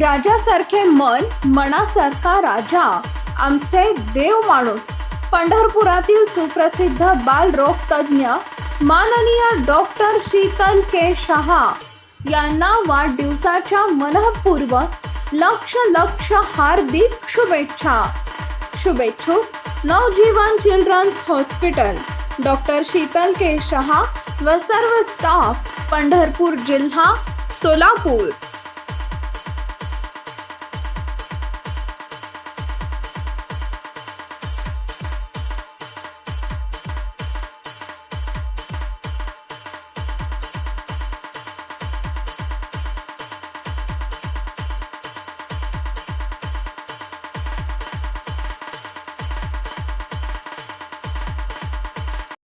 राजासारखे मन मनासारखा राजा आमचे देव माणूस. पंढरपुरातील सुप्रसिद्ध बालरोग तज्ज्ञ माननीय डॉक्टर शीतल के शहा यांना वाढदिवसाच्या मनपूर्वक लक्ष लक्ष हार्दिक शुभेच्छा. शुभेच्छुक Navjeevan children's hospital. Doctor Sheetal K Shah व सर्व स्टाफ पंढरपूर जिल्हा सोलापूर.